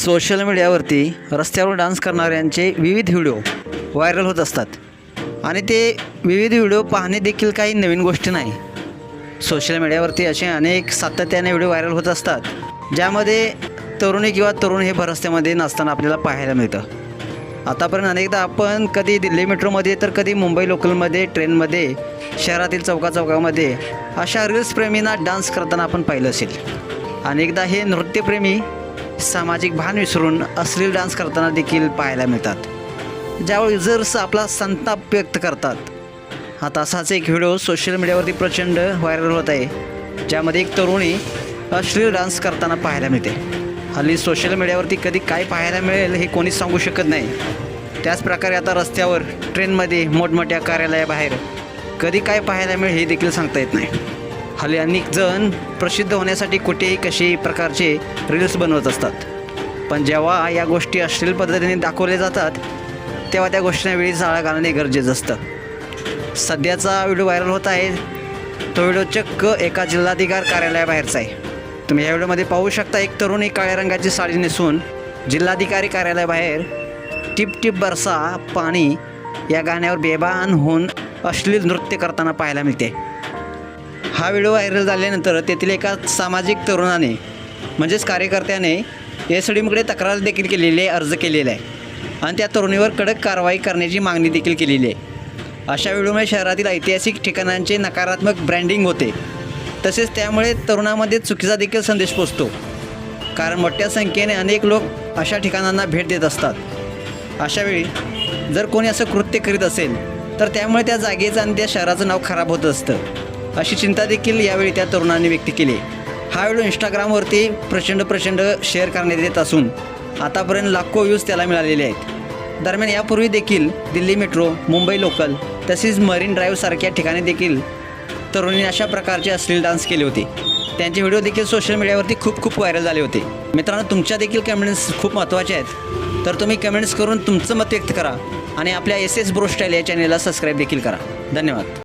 Social मीडियावरती रस्त्यावर dance करणाऱ्यांचे विविध व्हिडिओ व्हायरल होत असतात. आणि ते विविध व्हिडिओ पाहणे देखील काही नवीन गोष्टी नाही. सोशल मीडियावरती असे अनेक सातत्याने व्हिडिओ व्हायरल होत असतात ज्यामध्ये तरुणी किंवा तरुण हे भरस्त्यामध्ये नाचताना आपल्याला पाहायला मिळतं. आतापर्यंत अनेकदा आपण कधी दिल्ली मेट्रोमध्ये तर कधी मुंबई लोकलमध्ये ट्रेनमध्ये शहरातील चौका चौकामध्ये अशा रील्सप्रेमींना डान्स करताना आपण पाहिलं असेल. अनेकदा हे नृत्यप्रेमी सामाजिक भान विसरून अश्लील डान्स करताना देखील पाहायला मिळतात. ज्यावेळी युजर्स आपला संताप व्यक्त करतात. आता असाच एक व्हिडिओ सोशल मीडियावरती प्रचंड व्हायरल होत आहे. ज्यामध्ये एक तरुणी अश्लील डान्स करताना पाहायला मिळते. हल्ली सोशल मीडियावरती कधी काय पाहायला मिळेल हे कोणीच सांगू शकत नाही. त्याचप्रकारे आता रस्त्यावर ट्रेनमध्ये मोठमोठ्या कार्यालयाबाहेर कधी काय पाहायला मिळेल हे देखील सांगता येत नाही. हल्ली अनेक जण प्रसिद्ध होण्यासाठी कुठेही कसे प्रकारचे रील्स बनवत असतात. पण जेव्हा या गोष्टी अश्लील पद्धतीने दाखवल्या जातात तेव्हा त्या गोष्टींना वेळी जाळा घालणे गरजेचं असतं. सध्याचा व्हिडिओ व्हायरल होत आहे. तो व्हिडिओ चक्क एका जिल्हाधिकार कार्यालयाबाहेरचा आहे. तुम्ही या व्हिडिओमध्ये पाहू शकता एक तरुणी काळ्या रंगाची साडी नेसून जिल्हाधिकारी कार्यालयाबाहेर टिप टिप बरसा पाणी या गाण्यावर बेभान होऊन अश्लील नृत्य करताना पाहायला मिळते. हा व्हिडिओ व्हायरल झाल्यानंतर तेथील एका सामाजिक तरुणाने म्हणजेच कार्यकर्त्याने एस डीमकडे तक्रार देखील केलेली आहे अर्ज केलेला आहे. आणि त्या तरुणीवर कडक कारवाई करण्याची मागणी देखील केलेली आहे. अशा व्हिडिओमुळे शहरातील ऐतिहासिक ठिकाणांचे नकारात्मक ब्रँडिंग होते. तसेच त्यामुळे तरुणामध्ये चुकीचा देखील संदेश पोचतो. कारण मोठ्या संख्येने अनेक लोक अशा ठिकाणांना भेट देत असतात. अशावेळी जर कोणी असं कृत्य करीत असेल तर त्यामुळे त्या जागेचं आणि त्या शहराचं नाव खराब होत असतं. अशी चिंता देखील यावेळी त्या तरुणांनी व्यक्त केली. हा व्हिडिओ इंस्टाग्रामवरती प्रचंड प्रचंड शेअर करण्यात येत असून आतापर्यंत लाखो व्ह्यूज त्याला मिळालेले आहेत. दरम्यान यापूर्वी देखील दिल्ली मेट्रो मुंबई लोकल तसेच मरीन ड्राईव्ह सारख्या ठिकाणी देखील तरुणीने अशा प्रकारचे अश्लील डान्स केले होते. त्यांचे व्हिडिओ देखील सोशल मीडियावरती खूप खूप व्हायरल झाले होते. मित्रांनो तुमच्या देखील कमेंट्स खूप महत्त्वाचे आहेत. तर तुम्ही कमेंट्स करून तुमचं मत व्यक्त करा आणि आपल्या एस एस ब्रो स्टाईल या चॅनेलला सबस्क्राईब देखील करा. धन्यवाद.